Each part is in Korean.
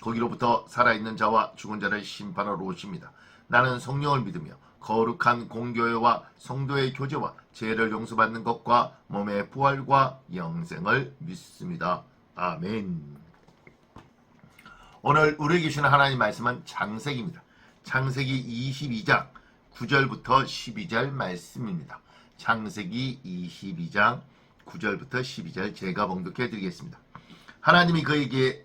거기로부터 살아있는 자와 죽은 자를 심판하러 오십니다. 나는 성령을 믿으며 거룩한 공교회와 성도의 교제와 죄를 용서받는 것과 몸의 부활과 영생을 믿습니다. 아멘. 오늘 우리에게 주시는 하나님 말씀은 창세기입니다. 창세기 22장 9절부터 12절 말씀입니다. 창세기 22장 9절부터 12절 제가 봉독해 드리겠습니다. 하나님이 그에게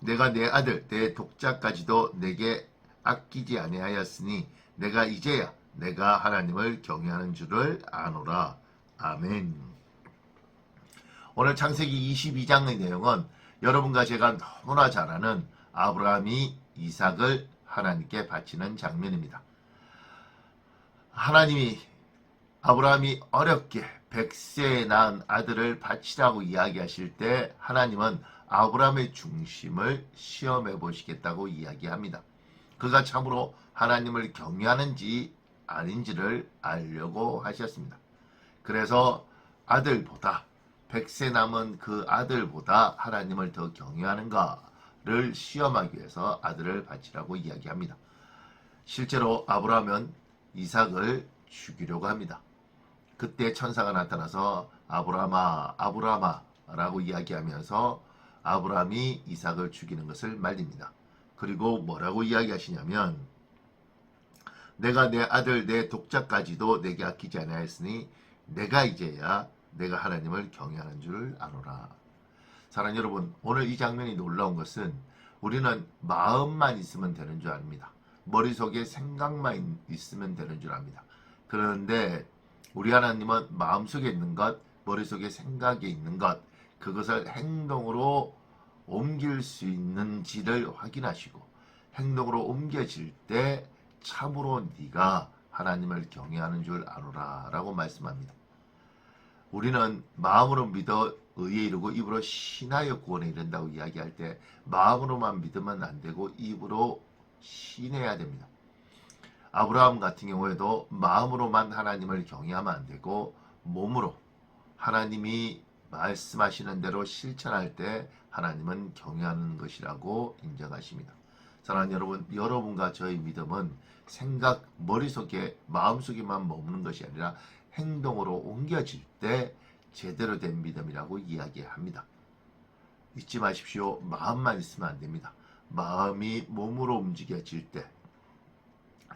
내가 내 아들 내 독자까지도 내게 아끼지 아니하였으니 내가 이제야 내가 하나님을 경외하는 줄을 아노라 아멘 오늘 창세기 22장의 내용은 여러분과 제가 너무나 잘 아는 아브라함이 이삭을 하나님께 바치는 장면입니다. 하나님이 아브라함이 어렵게 백세에 낳은 아들을 바치라고 이야기하실 때 하나님은 아브라함의 중심을 시험해 보시겠다고 이야기합니다. 그가 참으로 하나님을 경외하는지 아닌지를 알려고 하셨습니다. 그래서 아들보다 백세 남은 그 아들보다 하나님을 더 경외하는가를 시험하기 위해서 아들을 바치라고 이야기합니다. 실제로 아브라함은 이삭을 죽이려고 합니다. 그때 천사가 나타나서 아브라함아 아브라함아 라고 이야기하면서 아브라함이 이삭을 죽이는 것을 말립니다. 그리고 뭐라고 이야기하시냐면 내가 내 아들 내 독자까지도 내게 아끼지 아니하였으니 내가 이제야 내가 하나님을 경외하는 줄 아노라. 사랑 여러분, 오늘 이 장면이 놀라운 것은 우리는 마음만 있으면 되는 줄 압니다. 머릿속에 생각만 있으면 되는 줄 압니다. 그런데 우리 하나님은 마음속에 있는 것, 머릿속에 생각에 있는 것, 그것을 행동으로 옮길 수 있는지를 확인하시고 행동으로 옮겨질 때 참으로 네가 하나님을 경외하는 줄 아노라 라고 말씀합니다. 우리는 마음으로 믿어 의에 이르고 입으로 신하여 구원에 이른다고 이야기할 때 마음으로만 믿으면 안 되고 입으로 신해야 됩니다. 아브라함 같은 경우에도 마음으로만 하나님을 경외하면 안 되고 몸으로 하나님이 말씀하시는 대로 실천할 때 하나님은 경외하는 것이라고 인정하십니다. 사랑하는 여러분, 여러분과 저의 믿음은 생각, 머릿속에, 마음속에만 머무는 것이 아니라 행동으로 옮겨질 때 제대로 된 믿음이라고 이야기합니다. 잊지 마십시오. 마음만 있으면 안 됩니다. 마음이 몸으로 움직여질 때,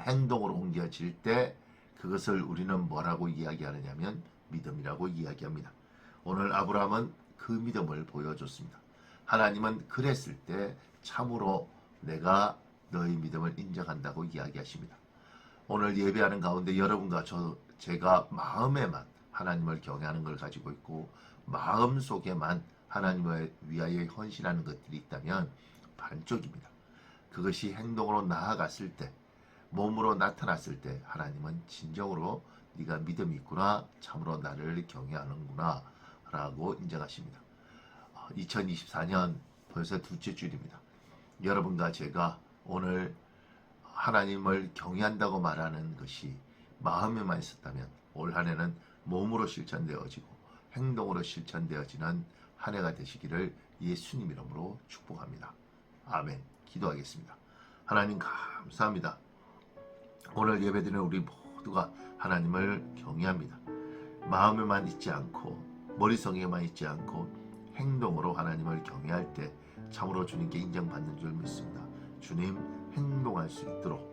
행동으로 옮겨질 때 그것을 우리는 뭐라고 이야기하느냐면 믿음이라고 이야기합니다. 오늘 아브라함은 그 믿음을 보여줬습니다. 하나님은 그랬을 때 참으로 내가 너의 믿음을 인정한다고 이야기하십니다. 오늘 예배하는 가운데 여러분과 저 제가 마음에만 하나님을 경외하는 걸 가지고 있고 마음 속에만 하나님을 위하여 헌신하는 것들이 있다면 반쪽입니다. 그것이 행동으로 나아갔을 때 몸으로 나타났을 때 하나님은 진정으로 네가 믿음이 있구나 참으로 나를 경외하는구나 라고 인정하십니다. 2024년 벌써 둘째 줄입니다. 여러분과 제가 오늘 하나님을 경외한다고 말하는 것이 마음에만 있었다면 올 한해는 몸으로 실천되어지고 행동으로 실천되어지는 한 해가 되시기를 예수님 이름으로 축복합니다. 아멘. 기도하겠습니다. 하나님 감사합니다. 오늘 예배드리는 우리 모두가 하나님을 경외합니다. 마음에만 있지 않고 머리성에만 있지 않고 행동으로 하나님을 경외할 때 참으로 주님께 인정받는 줄 믿습니다. 주님 행동할 수 있도록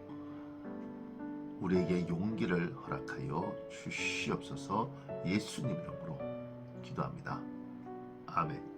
우리에게 용기를 허락하여 주시옵소서 예수님 이름으로 기도합니다. 아멘.